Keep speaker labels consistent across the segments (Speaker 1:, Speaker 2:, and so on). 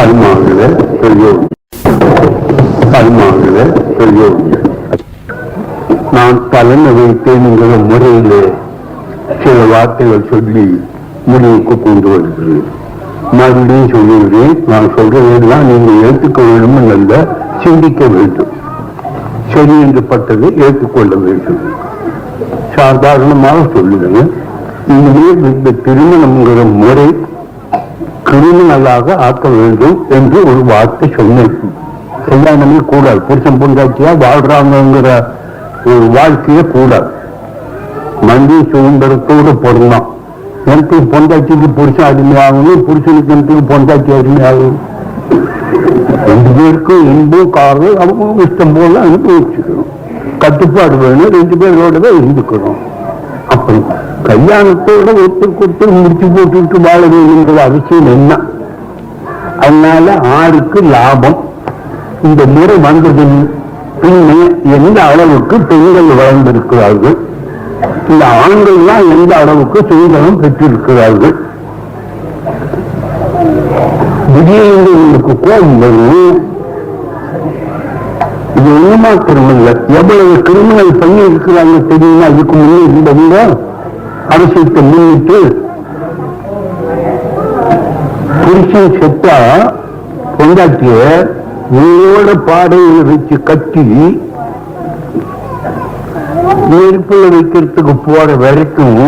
Speaker 1: தாய்மார்களே பெரியோர் தாய்மார்களே பெரியோர் நான் தலைமை வைத்தேன்ங்கிற முறையிலே சில வார்த்தைகள் சொல்லி முடிவுக்கு கொண்டு வருகிறேன். மறுபடியும் சொல்லுகிறேன் நான் சொல்றதெல்லாம் நீங்கள் ஏற்றுக்க வேண்டும் என்ற சிந்திக்க வேண்டும். சரி என்று பட்டதை ஏற்றுக்கொள்ள வேண்டும். சாதாரணமாக சொல்லுகிறேன் இனிமேல் இந்த திருமணம்ங்கிற முறை கிரிமினலாக ஆக்க வேண்டும் என்று ஒரு வார்த்தை சொன்னேன். கல்யாணமே கூடாது. புருஷன் பொண்டாட்டியா வாழ்றாங்கிற ஒரு வாழ்க்கையே கூடாது. மண்டி சுதந்திரத்தோடு பொருந்தான் எனக்கு பொண்டாட்சிக்கு புருஷன் அடிமையாகணும் புருஷனுக்கு எனக்கு பொண்டாட்சி அடிமையாகணும். ரெண்டு பேருக்கும் இன்பும் காரணம் அவங்க இஷ்டம் போல அனுபவிச்சுக்கணும். கட்டுப்பாடு வேணும் ரெண்டு பேரோடவே தான் இருந்துக்கணும். அப்படி. கல்யாணத்தோட ஒத்து கொடுத்து முடிச்சு போட்டுட்டு வாழ வேணுங்கிற அவசியம் என்ன? அதனால ஆளுக்கு லாபம். இந்த முறை வந்ததின் பின்னே எந்த அளவுக்கு பெண்கள் வளர்ந்திருக்கிறார்கள்? இந்த ஆண்கள்லாம் எந்த அளவுக்கு சுதந்திரம் பெற்றிருக்கிறார்கள்? திடீர்னு உங்களுக்கு கோபம் வரும் இது ஒண்ணுமா கிரிமினல்? எவ்வளவு கிரிமினல் பண்ணி இருக்கிறாங்க தெரியுமா? இதுக்கு முன்னே இருந்தவங்க அரசியத்தை முன்னிட்டு புருஷன் செத்தா பொண்டாட்டிய உயிரோட பாடையில் வச்சு கட்டி நெருப்புல வைக்கிறதுக்கு போற வரைக்கும்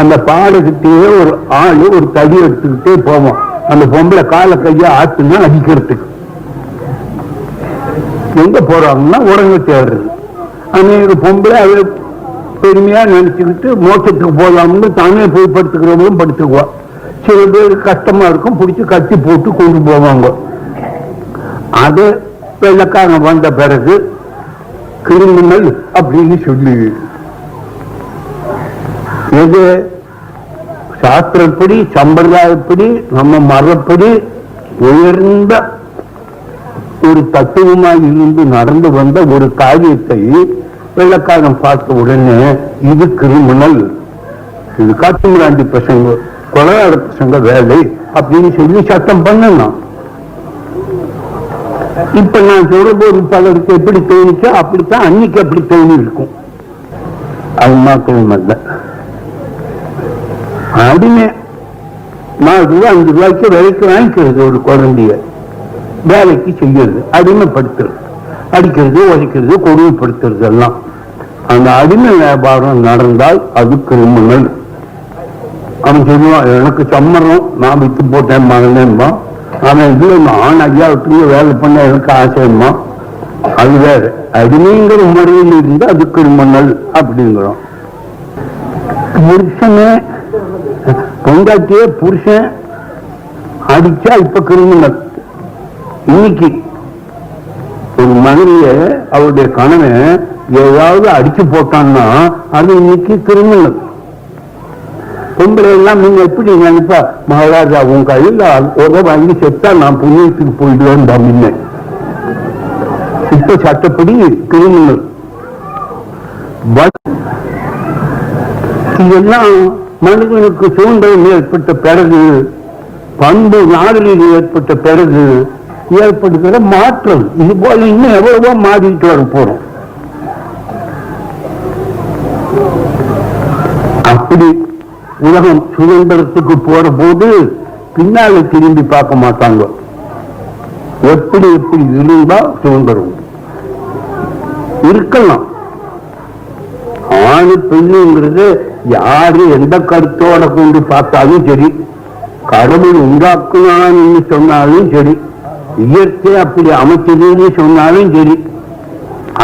Speaker 1: அந்த பாடைக்கிட்டே ஒரு ஆளு ஒரு தடி எடுத்துக்கிட்டே போவோம் அந்த பொம்பளை கால கையா ஆத்துனா அடிக்கிறதுக்கு. எங்க போறாங்கன்னா உடனே தேடுறது. அந்த பொம்பளை அவர் பெருமையா நினைச்சுக்கிட்டு மோட்சத்துக்கு போகலாம்னு தானே போய் படுத்துக்கிறவங்களும் படுத்துக்குவா. சில பேர் கஷ்டமா இருக்கும் பிடிச்சி கட்டி போட்டு கொண்டு போவாங்க. அது வெள்ளக்காரன் வந்த பிறகு கிரிமினல் அப்படின்னு சொல்லி. எது? சாஸ்திரப்படி சம்பிரதாயப்படி நம்ம மரப்படி உயர்ந்த ஒரு தத்துவமாக இருந்து நடந்து வந்த ஒரு காரியத்தை வெள்ளக்காரன் பார்த்த உடனே இது கிரிமினல். இது காட்டுமிராண்டி பசங்க கொலையாட பசங்க வேலை அப்படின்னு சொல்லி சட்டம் பண்ணணும் இப்ப நான் சொல்ற பலருக்கு எப்படி தோணிச்சோ அப்படித்தான் அன்னைக்கு அப்படி தோணி இருக்கும். அது மாத்திரம் அல்ல. அடிமை. நாலு ரூபாய் அஞ்சு ரூபாய்க்கு வேலைக்கு வாங்கிக்கிறது ஒரு குழந்தைய. வேலைக்கு செய்யறது. அடிமைப்படுத்துறது. அடிக்கிறது உதைக்கிறது கொடுமைப்படுத்துறது எல்லாம் அந்த அடிமை வியாபாரம் நடந்தால் அது கிரிமினல் அவன் சொல்லுவான் எனக்கு சம்மரம் நான் வித்து போட்டேன் மகனேம்மா. ஆனால் இதுல நான் ஐயா விட்டு வேலை பண்ண எனக்கு ஆசைம்மா. அது வேற. அடிமைங்கிற முறையில் இருந்து அது கிரிமினல் அப்படிங்கிறோம். புருஷனே பொண்டாட்டியே புருஷன் அடிச்சா இப்ப கிரிமினல். இன்னைக்கு ஒரு மனைவிய அவருடைய கணவன் ஏதாவது அடிச்சு போட்டான்னா அது இன்னைக்கு கிரிமினல் பொம்பளை எல்லாம் நீங்க எப்படி நினைப்பா மகாராஜா உன் கையில் உதவ வாங்கி செத்தா நான் புண்ணியத்துக்கு போயிடுவேன் முன்ன இப்ப சட்டப்படி கிரிமினல் இதெல்லாம் மனிதனுக்கு சுதந்திரம் ஏற்பட்ட பிறகு பண்பு நாடுகளில் ஏற்பட்ட பிறகு ஏற்படுகிற மாற்றம். இது போல இன்னும் எவ்வளவோ மாறிட்டு வர போறோம். அப்படி உலகம் சுதந்திரத்துக்கு போற போது பின்னால திரும்பி பார்க்க மாட்டாங்க. எப்படி எப்படி இருந்தா சுதந்திரம் இருக்கலாம். ஆணு பெண்ணுங்கிறது யாரு எந்த கருத்தோட கொண்டு பார்த்தாலும் சரி. கடவுள் உண்டாக்குனான்னு சொன்னாலும் சரி. இயற்கை அப்படி அமைச்சதுன்னு சொன்னாலும் சரி.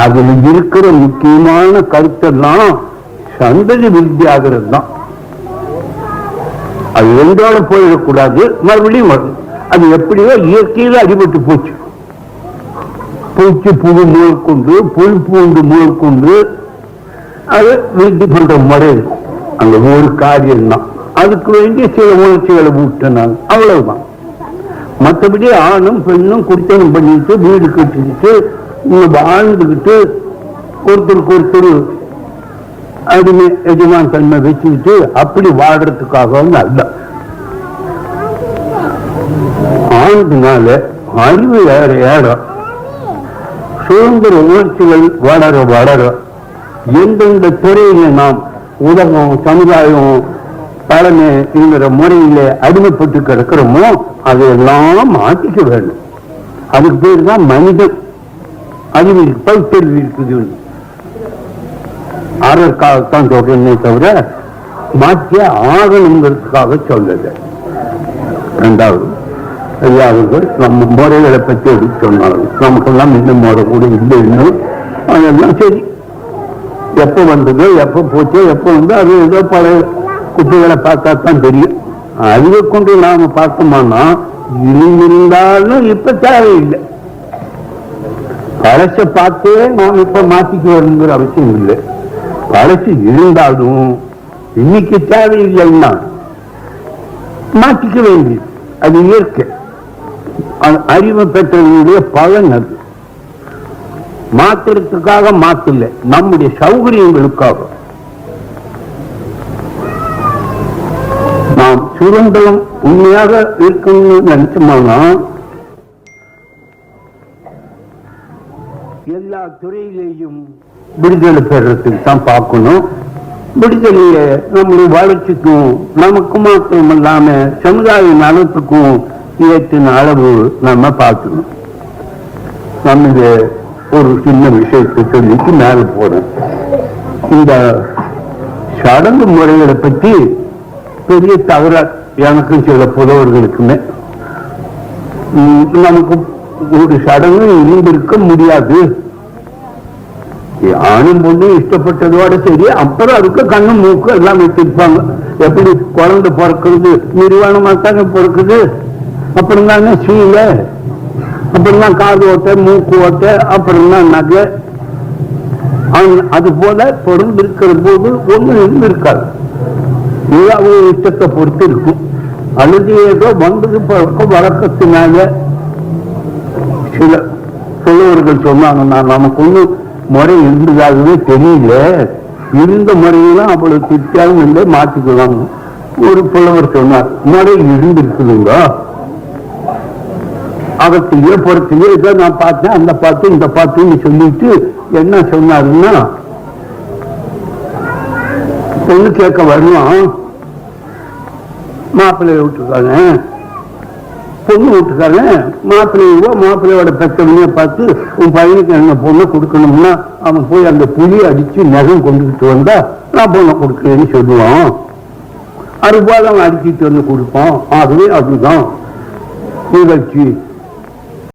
Speaker 1: அதுல இருக்கிற முக்கியமான கருத்தெல்லாம் சந்ததி விருத்தியாகிறது தான் அது எந்தோட போயிடக்கூடாது மறுபடியும் வரும். அது எப்படியோ இயற்கையில அடிபட்டு போச்சு. பூச்சி புழு முதற்கொண்டு புல் பூண்டு முதற்கொண்டு அது விருத்தி பண்ற முறை இருக்கும். அந்த ஒரு காரியம் தான் அதுக்கு வேண்டிய சில உணர்ச்சிகளை விட்டுனாங்க அவ்வளவுதான். மற்றபடி ஆணும் பெண்ணும் குடித்தனம் பண்ணிட்டு வீடு கட்டிக்கிட்டு இன்னும் வாழ்ந்துக்கிட்டு ஒருத்தருக்கு ஒருத்தர் அடிமை எஜமான் தன்மை வச்சுக்கிட்டு அப்படி வாடுறதுக்காக அல்ல ஆனதுனால அறிவு ஏற ஏற. சுதந்திர உணர்ச்சிகள் வளர வளர எந்தெந்த துறையில நாம் உலகம் சமுதாயம் தலைமைங்கிற முறையில அடிமைப்பட்டு கிடக்கிறோமோ அதையெல்லாம் மாற்றிக்க வேண்டும். அதுக்கு பேர் தான் மனிதன். அறிவு பகுத்தறிவு இருக்குது அதற்காகத்தான் சொல்றேனே தவிர மாற்றிய ஆகணுங்கிறதுக்காக சொல்றது ரெண்டாவது ஐயா அவர்கள் நம்ம முறைகளை பற்றி எடுத்து சொன்னார்கள் நமக்கெல்லாம் இன்னும் முறை கூட இல்லை இன்னும். அதெல்லாம் சரி. எப்போ வந்ததோ எப்போ போச்சோ எப்போ வந்து அது ஏதோ பழைய குப்பைகளை பார்த்தா தான் தெரியும். அறிவை கொண்டு நாம பார்த்தோம்னா இருந்திருந்தாலும் இப்ப தேவையில்லை. பழச பார்த்தே நாம் இப்ப மாத்திக்க வரணுங்கிற அவசியம் இல்லை. பழசு இருந்தாலும் இன்னைக்கு தேவையில்லைன்னா மாற்றிக்க வேண்டியது. அது இயற்கை. அது அறிவு பெற்றவர்களுடைய பலன் அது. மாத்திரத்துக்காக மாத்தில்லை. நம்முடைய சௌகரியங்களுக்காக நாம் சுதந்திரம் உண்மையாக இருக்கணும்னு நினைச்சோம்னா எல்லா துறையிலேயும் விடுதலை பெறத்துக்கு தான் பார்க்கணும். விடுதலையை நம்முடைய வளர்ச்சிக்கும் நமக்கு மாத்திரம் இல்லாம சமுதாய நலத்துக்கும் ஏற்றின அளவு நம்ம பார்க்கணும். நம்ம இத ஒரு சின்ன விஷயத்தை சொல்லிட்டு மேல போறேன். இந்த சடங்கு முறைகளை பற்றி பெரிய தகரா எனக்கும் சில புலவர்களுக்குமே. நமக்கு ஒரு சடங்கு இருந்திருக்க முடியாது. ஆணும் பொண்ணு இஷ்டப்பட்டதோட சரி அப்புறம் அதுக்கு கண்ணு மூக்கு எல்லாம் வச்சிருப்பாங்க எப்படி குழந்தை பிறக்கிறது நிர்வாணமா தாங்க பிறக்குது? அப்புறம் தானே சீலை. அப்புறம் தான் காது ஓட்ட மூக்கு ஓட்ட அப்புறம் தான் நகை அது போல பிறந்திருக்கிற போது ஒண்ணு இருந்திருக்காது. இது இஷ்டத்தை பொறுத்து இருக்கும் அல்லது ஏதோ வந்தது பிறக்க வழக்கத்தினால சில சொல்லுவர்கள் சொன்னாங்க நமக்கு ஒன்றும் முறை இருந்ததாகவே தெரியல. இருந்த முறையெல்லாம் அவ்வளவு திருப்தியாகவும் இல்லை மாற்றிக்கலாம் ஒரு புலவர் சொன்னார் முறை இருந்திருக்குதுங்க. அவர்த்தையே பொறுத்தையே இதை நான் பார்த்தேன் அந்த பார்த்து இந்த பார்த்துன்னு சொல்லிட்டு என்ன சொன்னாருன்னா பொண்ணு கேட்க வரணும். மாப்பிள்ளைய விட்டுருக்காங்க. பொண்ணு விட்டுருக்காங்க. மாப்பிள்ளையோ மாப்பிள்ளையோட பெற்றவனைய பார்த்து உன் பையனுக்கு என்ன பொண்ணு கொடுக்கணும்னா அவன் போய் அந்த புளியை அடித்து நகம் கொண்டுகிட்டு வந்தா நான் பொண்ணை கொடுக்குறேன்னு சொல்லுவான். அறுபால் அவன் அடிச்சிட்டு வந்து கொடுப்பான். ஆகவே அதுதான் நிகழ்ச்சி.